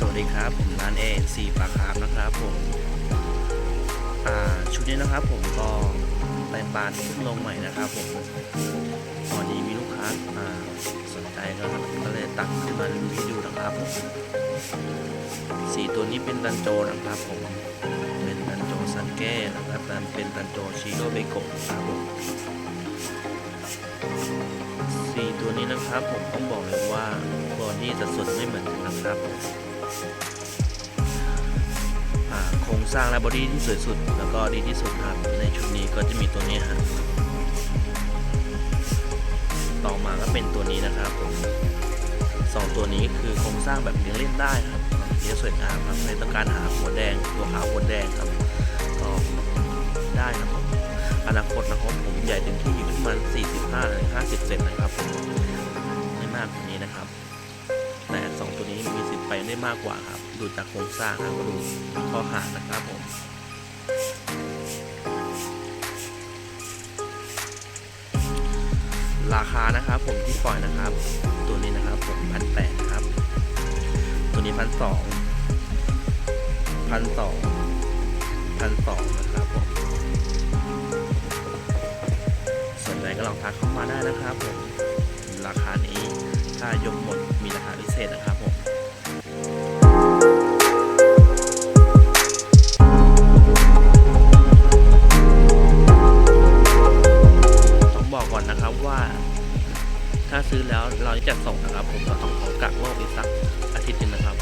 สวัสดีครับผมร้าน ANC ปากคามนะครับผมชุดนี้นะครับผมก็ไปลาปานเพิ่ลงใหม่นะครับผมตอนนี้มีลูกค้าสนใจก็ก็เลยตักขึ้นมาดูให้ดูนะครับผมสีตัวนี้เป็นดันโจนะครับผมเป็นดันโจซันแก้นะครับเป็นดันโจชิโรเบโกะนะครับผมสีตัวนี้นะครับผมต้องบอกเลยว่าบอดี้จะส่วนไม่เหมือนกันนะครับ สร้างและบอดี้ที่สวยสุด แล้วก็ดีที่สุดครับ ในชุดนี้ก็จะมีตัวนี้ฮะต่อมาก็เป็นตัวนี้นะครับผมสองตัวนี้คือโครงสร้างแบบเลี้ยงเล่นได้ครับเลี้ยงสวยงามครับในต้องการหาหัวแดงตัวขาวหัวแดงครับก็ได้ครับอนาคตนะครับผมใหญ่เต็มที่อยู่ที่ประมาณ45หรือ50เซนนะครับผมไม่มากกว่านี้นะครับ แต่สองตัวนี้มีสิทธิ์ไปได้มากกว่าครับ ดูจากโครงสร้างครับดูข้อหานะครับผมราคานะครับผมที่ปล่อยนะครับ ตัวนี้นะครับผมพันแปดครับ ตัวนี้พันสองพันสองพันสองนะครับผมสนใจก็ลองทักเข้ามาได้นะครับผมราคานี้ถ้ายกหมดมีราคาพิเศษนะครับ ถ้าซื้อแล้วเราจะส่งนะครับ ผมก็ต้องขอกักโรคอีกสักอาทิตย์หนึงนะครับ